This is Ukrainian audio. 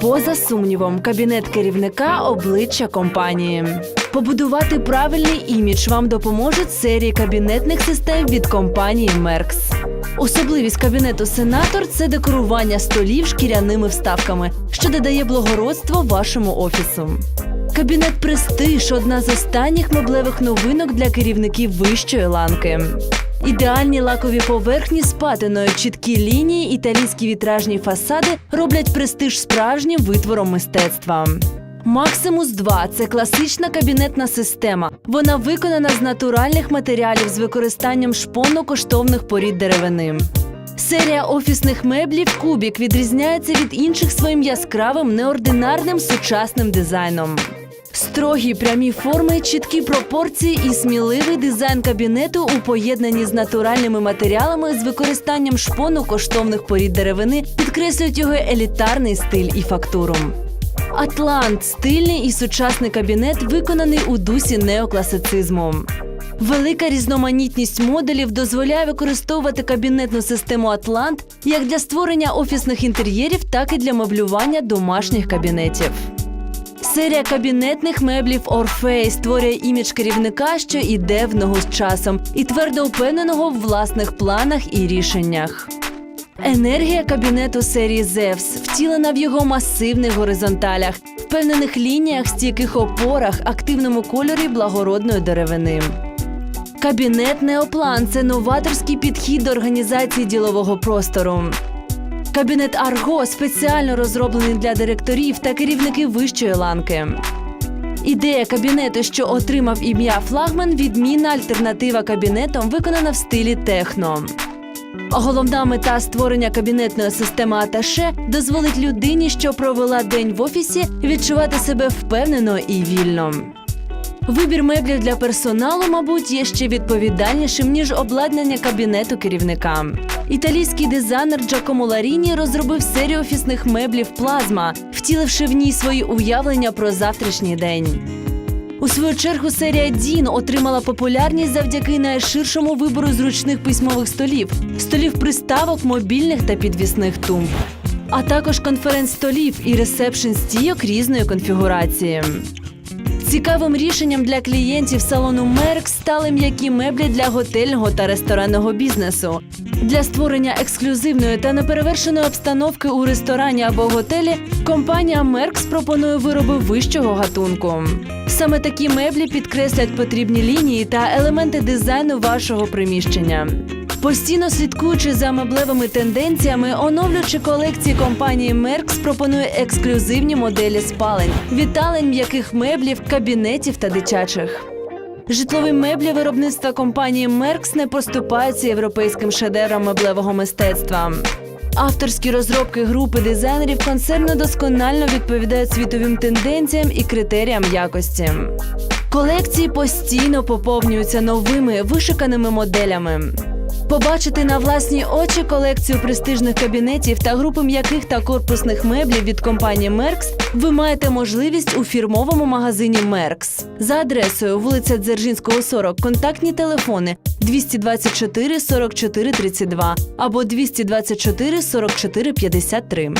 Поза сумнівом, кабінет керівника обличчя компанії. Побудувати правильний імідж вам допоможуть серії кабінетних систем від компанії Merx. Особливість кабінету сенатор це декорування столів шкіряними вставками, що додає благородство вашому офісу. Кабінет Престиж одна з останніх меблевих новинок для керівників вищої ланки. Ідеальні лакові поверхні з патиною, чіткі лінії, італійські вітражні фасади роблять престиж справжнім витвором мистецтва. Максимус 2 це класична кабінетна система. Вона виконана з натуральних матеріалів з використанням шпону коштовних порід деревини. Серія офісних меблів Кубік відрізняється від інших своїм яскравим неординарним сучасним дизайном. Строгі прямі форми, чіткі пропорції і сміливий дизайн кабінету у поєднанні з натуральними матеріалами з використанням шпону коштовних порід деревини підкреслюють його елітарний стиль і фактуру. Атлант стильний і сучасний кабінет, виконаний у дусі неокласицизму. Велика різноманітність моделів дозволяє використовувати кабінетну систему Атлант як для створення офісних інтер'єрів, так і для меблювання домашніх кабінетів. Серія кабінетних меблів Орфей створює імідж керівника, що йде в ногу з часом, і твердо упевненого в власних планах і рішеннях. Енергія кабінету серії Зевс втілена в його масивних горизонталях, впевнених лініях, стійких опорах, активному кольорі благородної деревини. Кабінет Неоплан це новаторський підхід до організації ділового простору. Кабінет Арго спеціально розроблений для директорів та керівників вищої ланки. Ідея кабінету, що отримав ім'я флагман, відмінна альтернатива кабінетам, виконана в стилі техно. Головна мета створення кабінетної системи Аташе дозволить людині, що провела день в офісі, відчувати себе впевнено і вільно. Вибір меблів для персоналу, мабуть, є ще відповідальнішим ніж обладнання кабінету керівника. Італійський дизайнер Джакомо Ларіні розробив серію офісних меблів плазма, втіливши в ній свої уявлення про завтрашній день. У свою чергу серія Дін отримала популярність завдяки найширшому вибору зручних письмових столів, столів приставок, мобільних та підвісних тумб, а також конференц-столів і ресепшн стійок різної конфігурації. Цікавим рішенням для клієнтів салону Мерк стали м'які меблі для готельного та ресторанного бізнесу. Для створення ексклюзивної та неперевершеної обстановки у ресторані або готелі компанія Меркс пропонує вироби вищого гатунку. Саме такі меблі підкреслять потрібні лінії та елементи дизайну вашого приміщення. Постійно слідкуючи за меблевими тенденціями, оновлюючи колекції компанії Merx пропонує ексклюзивні моделі спалень, віталень м'яких меблів, кабінетів та дитячих. Житлові меблі виробництва компанії Merx не поступаються європейським шедеврам меблевого мистецтва. Авторські розробки групи дизайнерів концерну досконально відповідають світовим тенденціям і критеріям якості. Колекції постійно поповнюються новими вишиканими моделями. Побачити на власні очі колекцію престижних кабінетів та групи м'яких та корпусних меблів від компанії Меркс ви маєте можливість у фірмовому магазині Меркс за адресою вулиця Дзержинського, 40, контактні телефони 224 44 32 або 224 44 53.